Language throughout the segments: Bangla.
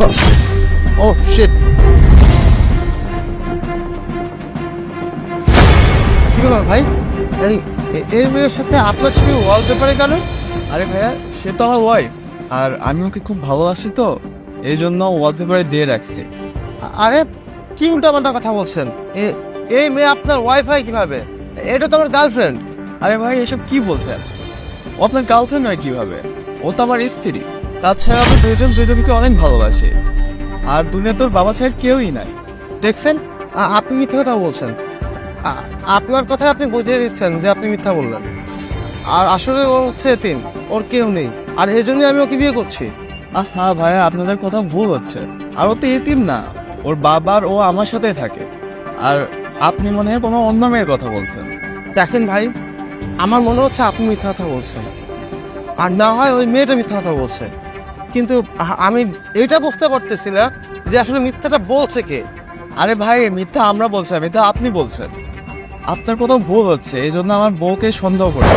ও শিট কি ব্যাপার ভাই? এই এই মেয়ের সাথে আপনার ছবি ওয়ালপেপারে কেন? আরে ভাইয়া সে তো আমার ওয়াইফ আর আমি ওকে খুব ভালোবাসি তো এই জন্য ওয়ালপেপারে দিয়ে রাখছি। আরে কি উল্টাপাল্টা কথা বলছেন? এই মেয়ে আপনার ওয়াইফাই কীভাবে? এটা তো আমার গার্লফ্রেন্ড আরে ভাই এসব কি বলছেন? ও আপনার গার্লফ্রেন্ড নয় কীভাবে? ও তো আমার স্ত্রী। তাছাড়া আমরা দুজন দুজনকে অনেক ভালোবাসি। আর দুনিয়া তোর বাবা ছাড়া কেউই নাই। দেখছেন? আপনি মিথ্যা কথা বলছেন। আপনার কথায় আপনি বুঝিয়ে দিচ্ছেন যে আপনি মিথ্যা বললেন। আর আসলে ও হচ্ছে এতিম, ওর কেউ নেই। আর এই জন্যই আমি ওকে বিয়ে করছি। আহা ভাইয়া, আপনাদের কথা ভুল হচ্ছে। আর ও তো এতিম না। ওর বাবার ও আমার সাথে থাকে। আর আপনি মনে হয় কোনো অন্য মেয়ের কথা বলছেন। দেখেন ভাই, আমার মনে হচ্ছে আপনি মিথ্যা কথা বলছেন। আর না হয় ওই মেয়েটা মিথ্যা কথা বলছে। কিন্তু আমি এটা বুঝতে পারতেছি না যে আসলে মিথ্যাটা বলছে কে। আরে ভাই মিথ্যা আমরা বলছি মিথ্যা আপনি বলছেন। আপনার কোথাও ভুল হচ্ছে এই জন্য আমার বউকে সন্দেহ করে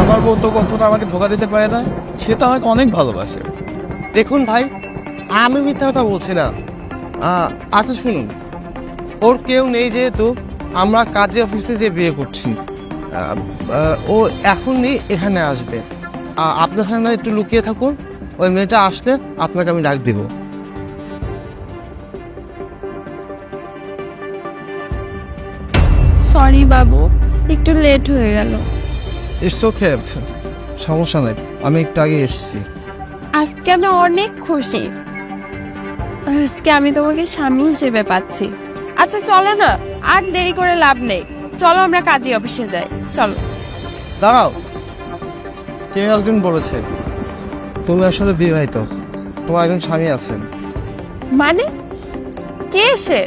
আমার বউ তো কখনো আমাকে ধোকা দিতে পারে না সে তো আমাকে অনেক ভালোবাসে। দেখুন ভাই আমি মিথ্যা কথা বলছি না। আচ্ছা শুনুন ওর কেউ নেই যেহেতু আমরা কাজে অফিসে যে বিয়ে করছি। ও এখনই এখানে আসবে। আপনার সামনে একটু লুকিয়ে থাকুন। ওই মেয়েটা আসলে আপনাকে আমি ডাক দিব। সরি বাবু একটু লেট হয়ে গেল। ইটস ওকে সমস্যা নেই আমি একটু আগে এসেছি। আজকে আমি অনেক খুশি। আজকে আমি তোমাকে স্বামী হিসেবে পাচ্ছি। আচ্ছা চলো না আর দেরি করে লাভ নেই। চলো আমরা কাজী অফিসে যাই। চলো। দাঁড়াও কেউ একজন বলেছে? তুমি আসলে বিবাহিত। তোমার একজন স্বামী আছেন। মানে? কে সে?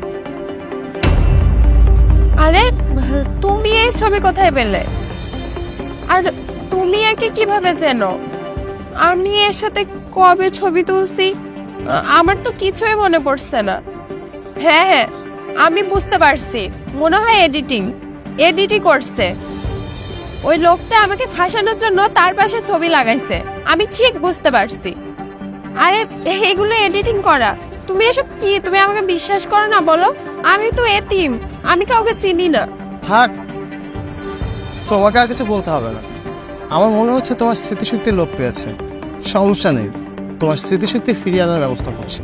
আরে, তুমি এই ছবি কোথায় পেলে? আর তুমি একে কীভাবে চেনো? আমি এর সাথে কবে ছবি তুলছি? আমার তো কিছুই মনে পড়ছে না। হ্যাঁ হ্যাঁ আমি বুঝতে পারছি। মনে হয় এডিটিং। এডিটই করছে। ওই লোকটা আমাকে ফাঁসানোর জন্য তার পাশে ছবি লাগাইছে। আমি ঠিক বুঝতে পারছি। আরে, এগুলো এডিটিং করা। তুমি এসব কি? তুমি আমাকে বিশ্বাস করো না বলো। আমি তো এতিম। আমি কাউকে চিনি না। থাক। তোমাকে আর কিছু বলতে হবে না। আমার মনে হচ্ছে তোমার স্মৃতিশক্তি লোপ পেয়েছে। সমস্যা নেই। তোমার স্মৃতিশক্তি ফিরিয়ে আনার ব্যবস্থা করছি।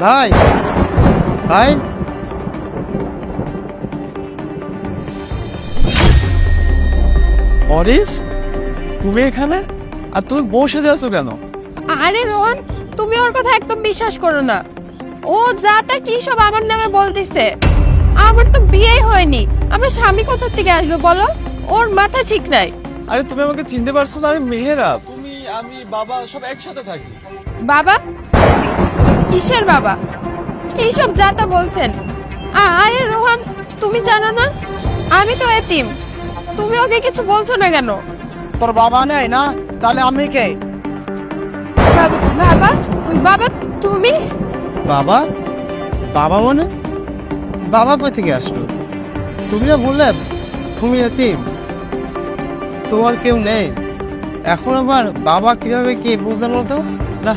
ভাই! ভাই! অরিস তুমি এখানে? আর তুমি বসে যাচ্ছ কেন? আরে রোহন তুমি ওর কথা একদম বিশ্বাস করো না। ও যা তা কি সব আমার নামে বলতেছে? আমার তো বিয়েই হয়নি। আমার স্বামী কোথা থেকে আসবে বলো? ওর মাথা ঠিক নাই। আরে তুমি আমাকে চিনতে পারছ না আমি মেহেরা। তুমি আমি বাবা সব একসাথে থাকি। বাবা? কিসের বাবা? এইসব যাতা বলছেন? আ- আরে রোহন তুমি জানো না? আমি তো এতিম। তুমি ওকে কিছু বলছো না কেন? তোর বাবা নেই না? তাহলে আমি কে? বাবা বাবা বাবা তুমি? বাবা? বাবা মানে? বাবা কই থেকে আসলো? তুমি না বললে তুমি এতিম। তোমার কেউ নেই। এখন আবার বাবা কীভাবে কে বুঝলেন তো না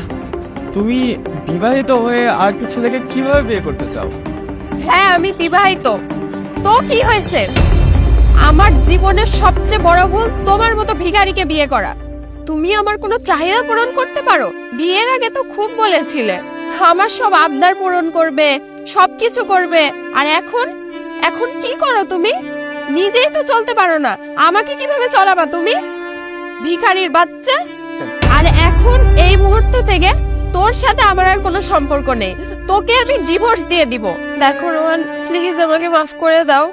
তুমি বিবাহিত হয়ে আর একটা ছেলেকে কীভাবে বিয়ে করতে চাও? হ্যাঁ আমি বিবাহিত। তো কি হয়েছে? আমার জীবনের সবচেয়ে বড় ভুল তোমার মতো ভিখারিকে বিয়ে করা। তুমি আমার কোনো চাহিদা পূরণ করতে পারো? বিয়ের আগে তো খুব বলেছিলে, আমার সব আবদার পূরণ করবে, সবকিছু করবে, আর এখন? এখন কি করো তুমি? নিজেই তো চলতে পারো না, আমাকে কীভাবে চলাবা তুমি? ভিখারির বাচ্চা? আর এখন এই মুহূর্ত থেকে তোর সাথে আমার আর কোনো সম্পর্ক নেই। তোকে আমি ডিভোর্স দিয়ে দিব। দেখো রোহান প্লিজ আমাকে মাফ করে দাও।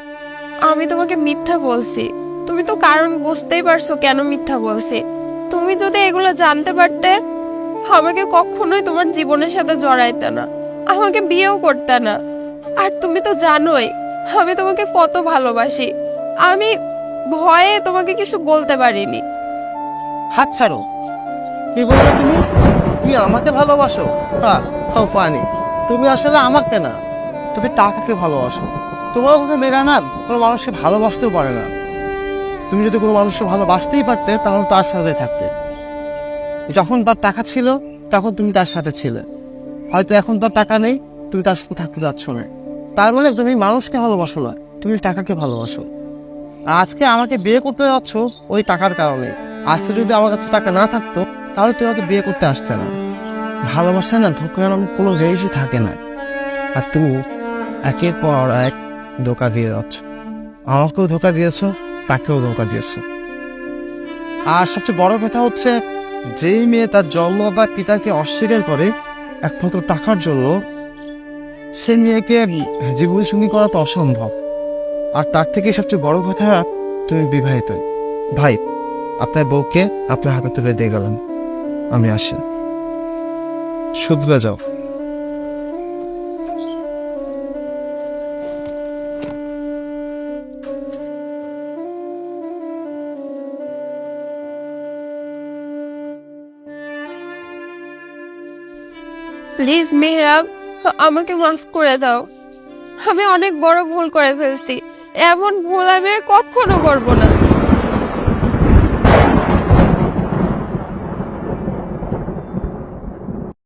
আমি তোমাকে মিথ্যা বলছি। তুমি তো কারণ বুঝতেই পারছ কেন মিথ্যা বলছি। তুমি যদি এগুলো জানতে পারতে, আমাকে কখনোই তোমার জীবনের সাথে জড়াইতে না। আমাকে বিয়েও করতে না। আর তুমি তো জানোই, আমি তোমাকে কত ভালোবাসি। আমি ভয়ে তোমাকে কিছু বলতে পারিনি। হাত ছাড়ো। কি বললে তুমি? তুমি আমাকে ভালোবাসো? হ্যাঁ তুমি আসলে আমাকে না, তুমি টাকাকে ভালোবাসো। তোমার কথা মেয়েরা না কোনো মানুষকে ভালোবাসতেও পারে না। তুমি যদি কোনো মানুষকে ভালোবাসতেই পারতে, তাহলে তার সাথে থাকতে। যখন তার টাকা ছিল, তখন তুমি তার সাথে ছিলে। হয়তো এখন তার টাকা নেই, তুমি তার সাথে থাকতে যাচ্ছ না। তার মানে তুমি মানুষকে ভালোবাসো না, তুমি টাকাকে ভালোবাসো। আর আজকে আমাকে বিয়ে করতে যাচ্ছ ওই টাকার কারণে। আজকে যদি আমার কাছে টাকা না থাকতো, তাহলে তুমি আমাকে বিয়ে করতে আসতে না। ভালোবাসা না ধোকা কোনো জিনিসই থাকে না। আর তুমি একের পর এক ধোকা দিয়ে যাচ্ছ। আমাকেও ধোকা দিয়েছ, তাকেও ধোকা দিয়েছ। আর সবচেয়ে বড় কথা হচ্ছে, যেই মেয়ে তার জন্ম বা পিতাকে অস্বীকার করে একমাত্র টাকার জন্য, সে মেয়েকে জীবন সঙ্গী করা তো অসম্ভব। আর তার থেকে সবচেয়ে বড় কথা, তুমি বিবাহিত। ভাই, আপনার বউকে আপনার হাতে তুলে দিয়ে গেলাম। আমি আসি। শুধরে যাও। প্লিজ মেহরাব আমাকে মাফ করে দাও। আমি অনেক বড় ভুল করে ফেলছি। এমন ভুল আমি আর কখনো করব না।